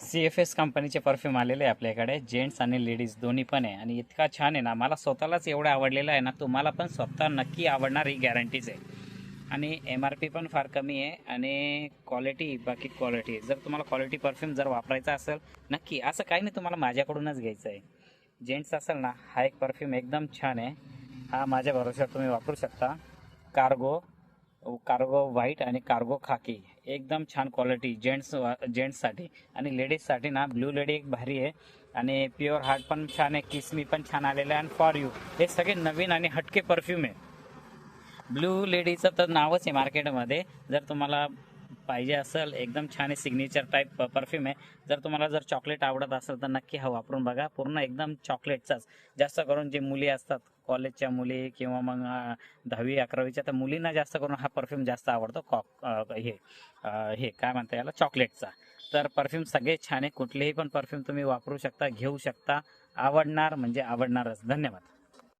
C F S कंपनीचे perfume आलेले आहे आपल्याकडे. जेंट्स आणि लेडीज दोन्ही पण आहे. आणि इतका छान आहे ना मला स्वतःलाच एवढं आवडलेलं आहे ना तुम्हाला पण स्वतः नक्की आवडणार ही गॅरंटीज आहे. आणि एम आर पी पण फार कमी आहे. आणि क्वालिटी बाकी क्वालिटी जर तुम्हाला क्वालिटी परफ्यूम जर वापरायचा असेल नक्की असं काही नाही तुम्हाला माझ्याकडूनच घ्यायचं आहे. जेंट्स असेल ना हा एक परफ्यूम एकदम छान आहे. हा माझ्या भरोश्यावर तुम्ही वापरू शकता. कार्गो कार्गो व्हाईट आणि कार्गो खाकी एकदम छान क्वालिटी जेंट्स जेंट्ससाठी आणि लेडीजसाठी ना ब्ल्यू लेडी एक भारी आहे. आणि प्युअर हार्ट पण छान आहे किसमी पण छान आलेलं आहे. आणि फॉर यू हे सगळे नवीन आणि हटके परफ्यूम आहे. ब्लू लेडीचं तर नावच आहे मार्केटमध्ये जर तुम्हाला पाहिजे असेल एकदम छान आहे सिग्नेचर टाईप परफ्यूम आहे. जर तुम्हाला जर चॉकलेट आवडत असेल तर नक्की हा वापरून बघा. पूर्ण एकदम चॉकलेटचाच जास्त करून जे मुली असतात कॉलेजच्या मुली किंवा मग दहावी अकरावीच्या तर मुलींना जास्त करून हा परफ्यूम जास्त आवडतो. कॉक हे हे काय म्हणता याला? चॉकलेटचा. तर परफ्यूम सगळे छान आहे. कुठलेही पण परफ्यूम तुम्ही वापरू शकता घेऊ शकता. आवडणार म्हणजे आवडणारच. धन्यवाद.